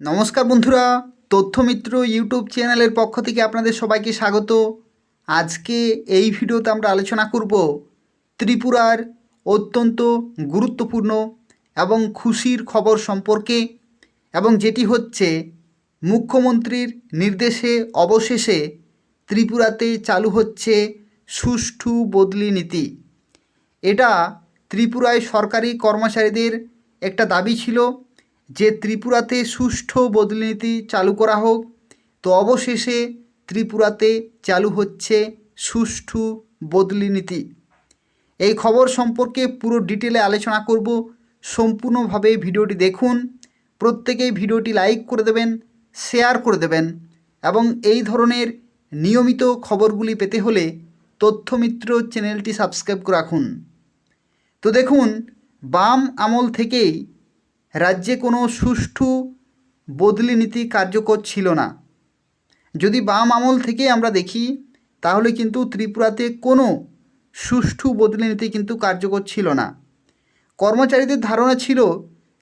নমস্কার বন্ধুরা, তথ্যমিত্র ইউটিউব চ্যানেলের পক্ষ থেকে আপনাদের সবাইকে স্বাগত। আজকে এই ভিডিওতে আমরা আলোচনা করব ত্রিপুরার অত্যন্ত গুরুত্বপূর্ণ এবং খুশির খবর সম্পর্কে এবং যেটি হচ্ছে মুখ্যমন্ত্রীর নির্দেশে অবশেষে ত্রিপুরাতে চালু হচ্ছে সুষ্ঠু বদলি নীতি। এটা ত্রিপুরায় সরকারি কর্মচারীদের একটা দাবি ছিল। যে ত্রিপুরাতে সুষ্ঠু বদলিনীতি চালু করা হোক, তো অবশেষে ত্রিপুরাতে চালু হচ্ছে সুষ্ঠু বদলি নীতি এই খবর সম্পর্কে পুরো ডিটেলে আলোচনা করব। সম্পূর্ণভাবে ভিডিওটি দেখুন, প্রত্যেকেই ভিডিওটি লাইক করে দেবেন, শেয়ার করে দেবেন এবং এই ধরনের নিয়মিত খবরগুলি পেতে হলে তথ্যমিত্র চ্যানেলটি সাবস্ক্রাইব করে রাখুন। তো দেখুন, বাম আমল থেকেই রাজ্যে কোনো সুষ্ঠু বদলি নীতি কার্যকর ছিল না। যদি বাম আমল থেকে আমরা দেখি, তাহলে কিন্তু ত্রিপুরাতে কোনো সুষ্ঠু বদলি নীতি কিন্তু কার্যকর ছিল না। কর্মচারীদের ধারণা ছিল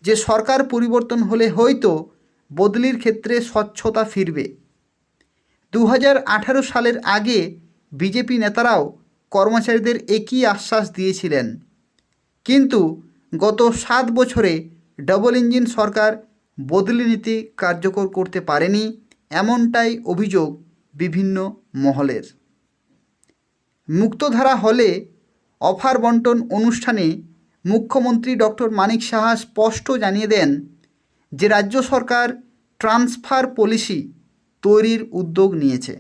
যে সরকার পরিবর্তন হলে হয়তো বদলির ক্ষেত্রে স্বচ্ছতা ফিরবে। দু সালের আগে বিজেপি নেতারাও কর্মচারীদের একই আশ্বাস দিয়েছিলেন। কিন্তু গত সাত বছরে ডবল ইঞ্জিন সরকার বদলি নীতি কার্যকর করতে পারেনি এমনটাই অভিযোগ বিভিন্ন মহলের। মুক্তধারা হলে অফার বন্টন অনুষ্ঠানে মুখ্যমন্ত্রী ডক্টর মানিক সাহা স্পষ্ট জানিয়ে দেন যে রাজ্য সরকার ট্রান্সফার পলিসি তৈরির উদ্যোগ নিয়েছে।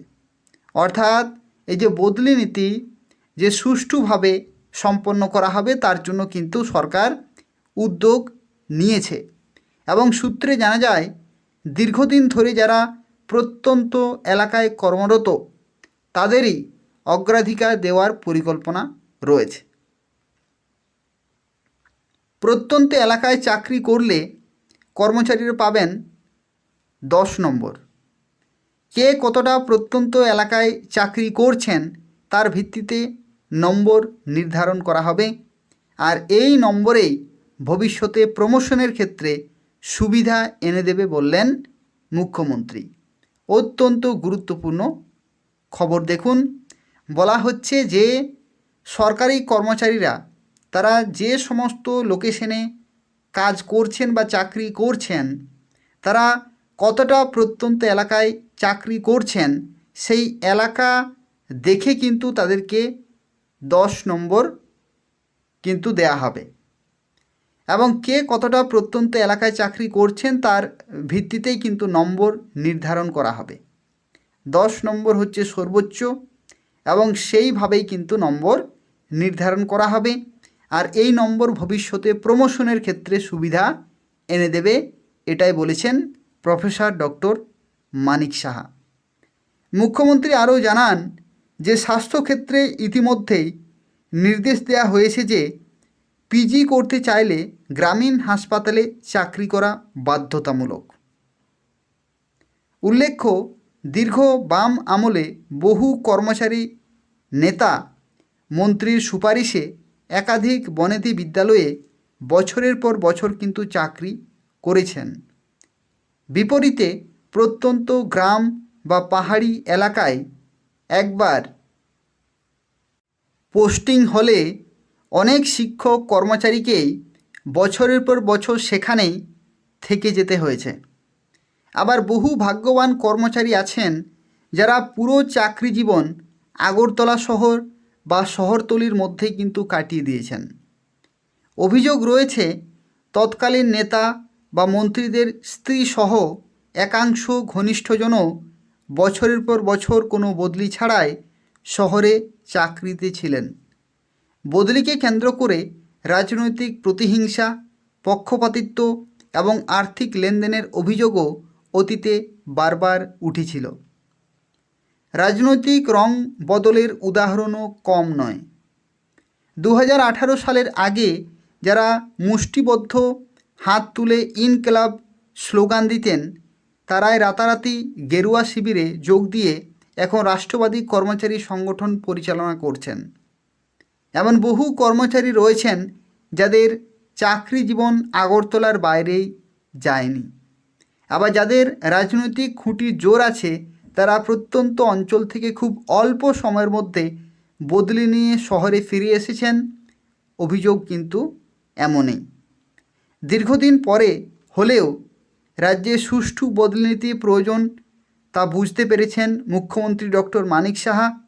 অর্থাৎ এই যে বদলি নীতি যে সুষ্ঠুভাবে সম্পন্ন করা হবে তার জন্য কিন্তু সরকার উদ্যোগ নিয়েছে। এবং সূত্রে জানা যায়, দীর্ঘদিন ধরে যারা প্রত্যন্ত এলাকায় কর্মরত, তাদেরই অগ্রাধিকার দেওয়ার পরিকল্পনা রয়েছে। প্রত্যন্ত এলাকায় চাকরি করলে কর্মচারীরা পাবেন দশ নম্বর। কে কতটা প্রত্যন্ত এলাকায় চাকরি করছেন তার ভিত্তিতে নম্বর নির্ধারণ করা হবে। আর এই নম্বরেই ভবিষ্যতে প্রমোশনের ক্ষেত্রে সুবিধা এনে দেবে বললেন মুখ্যমন্ত্রী। অত্যন্ত গুরুত্বপূর্ণ খবর দেখুন। বলা হচ্ছে যে, সরকারি কর্মচারীরা, তারা যে সমস্ত লোকেশনে কাজ করছেন বা চাকরি করছেন, তারা কতটা প্রত্যন্ত এলাকায় চাকরি করছেন, সেই এলাকা দেখে কিন্তু তাদেরকে দশ নম্বর কিন্তু দেয়া হবে। এবং কে কতটা প্রত্যন্ত এলাকায় চাকরি করছেন তার ভিত্তিতেই কিন্তু নম্বর নির্ধারণ করা হবে। দশ নম্বর হচ্ছে সর্বোচ্চ এবং সেইভাবেই কিন্তু নম্বর নির্ধারণ করা হবে। আর এই নম্বর ভবিষ্যতে প্রমোশনের ক্ষেত্রে সুবিধা এনে দেবে, এটাই বলেছেন প্রফেসর ডক্টর মানিক সাহা। মুখ্যমন্ত্রী আরও জানান যে স্বাস্থ্যক্ষেত্রে ইতিমধ্যেই নির্দেশ দেওয়া হয়েছে যে পিজি করতে চাইলে গ্রামীণ হাসপাতালে চাকরি করা বাধ্যতামূলক। উল্লেখ্য, দীর্ঘ বাম আমলে বহু কর্মচারী নেতা মন্ত্রীর সুপারিশে একাধিক বনেদি বিদ্যালয়ে বছরের পর বছর কিন্তু চাকরি করেছেন। বিপরীতে প্রত্যন্ত গ্রাম বা পাহাড়ি এলাকায় একবার পোস্টিং হলে অনেক শিক্ষক কর্মচারীকেই বছরের পর বছর সেখানেই থেকে যেতে হয়েছে। আবার বহু ভাগ্যবান কর্মচারী আছেন যারা পুরো চাকরি জীবন আগরতলা শহর বা শহরতলির মধ্যেই কিন্তু কাটিয়ে দিয়েছেন। অভিযোগ রয়েছে, তৎকালীন নেতা বা মন্ত্রীদের স্ত্রীসহ একাংশ ঘনিষ্ঠজনও বছরের পর বছর কোনো বদলি ছাড়াই শহরে চাকরিতে ছিলেন। বদলিকে কেন্দ্র করে রাজনৈতিক প্রতিহিংসা, পক্ষপাতিত্ব এবং আর্থিক লেনদেনের অভিযোগও অতীতে বারবার উঠেছিল। রাজনৈতিক রং বদলের উদাহরণও কম নয়। দু সালের আগে যারা মুষ্টিবদ্ধ, হাত তুলে ইনকলাব স্লোগান দিতেন, তারাই রাতারাতি গেরুয়া শিবিরে যোগ দিয়ে এখন রাষ্ট্রবাদী কর্মচারী সংগঠন পরিচালনা করছেন। এমন বহু কর্মচারী রয়েছেন যাদের চাকরি জীবন আগরতলার বাইরেই যায়নি। আবার যাদের রাজনৈতিক খুঁটির জোর আছে, তারা প্রত্যন্ত অঞ্চল থেকে খুব অল্প সময়ের মধ্যে বদলি নিয়ে শহরে ফিরে এসেছেন। অভিযোগ কিন্তু এমনই। দীর্ঘদিন পরে হলেও রাজ্যে সুষ্ঠু বদলিনীতি প্রয়োজন তা বুঝতে পেরেছেন মুখ্যমন্ত্রী ডক্টর মানিক সাহা।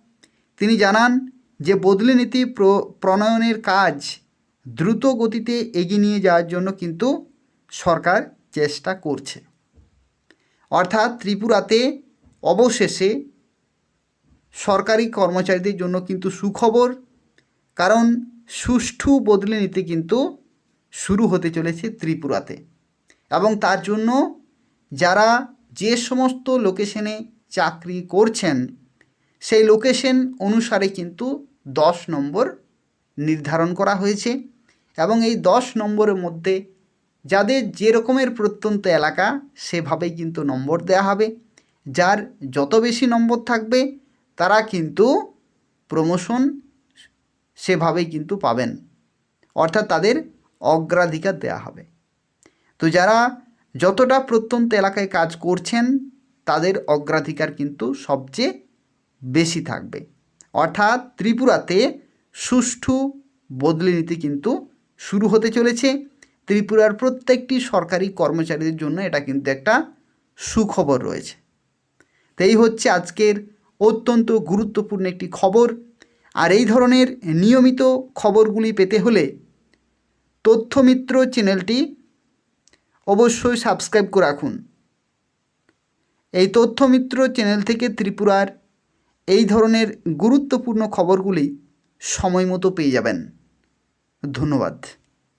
তিনি জানান যে বদলি নীতি প্র- প্রণয়নের কাজ দ্রুত গতিতে এগিয়ে নিয়ে যাওয়ার জন্য কিন্তু সরকার চেষ্টা করছে। অর্থাৎ ত্রিপুরাতে অবশেষে সরকারি কর্মচারীদের জন্য কিন্তু সুখবর, কারণ সুষ্ঠু বদলে নীতি কিন্তু শুরু হতে চলেছে ত্রিপুরাতে। এবং তার জন্য যারা যে সমস্ত লোকেশনে চাকরি করছেন, সেই লোকেশন অনুসারে কিন্তু দশ নম্বর নির্ধারণ করা হয়েছে এবং এই দশ নম্বরের মধ্যে যাদের যে রকমের প্রত্যন্ত এলাকা, সেভাবেই কিন্তু নম্বর দেওয়া হবে। যার যত বেশি নম্বর থাকবে, তারা কিন্তু প্রমোশন সেভাবেই কিন্তু পাবেন। অর্থাৎ তাদের অগ্রাধিকার দেওয়া হবে। তো যারা যতটা প্রত্যন্ত এলাকায় কাজ করছেন, তাদের অগ্রাধিকার কিন্তু সবচেয়ে বেশি থাকবে। অর্থাৎ ত্রিপুরাতে সুষ্ঠু বদলে নীতি কিন্তু শুরু হতে চলেছে। ত্রিপুরার প্রত্যেকটি সরকারি কর্মচারীদের জন্য এটা কিন্তু একটা সুখবর রয়েছে। তো এই হচ্ছে আজকের অত্যন্ত গুরুত্বপূর্ণ একটি খবর। আর এই ধরনের নিয়মিত খবরগুলি পেতে হলে তথ্যমিত্র চ্যানেলটি অবশ্যই সাবস্ক্রাইব করে রাখুন। এই তথ্যমিত্র চ্যানেল থেকে ত্রিপুরার এই ধরনের গুরুত্বপূর্ণ খবরগুলি সময় মতো পেয়ে যাবেন। ধন্যবাদ।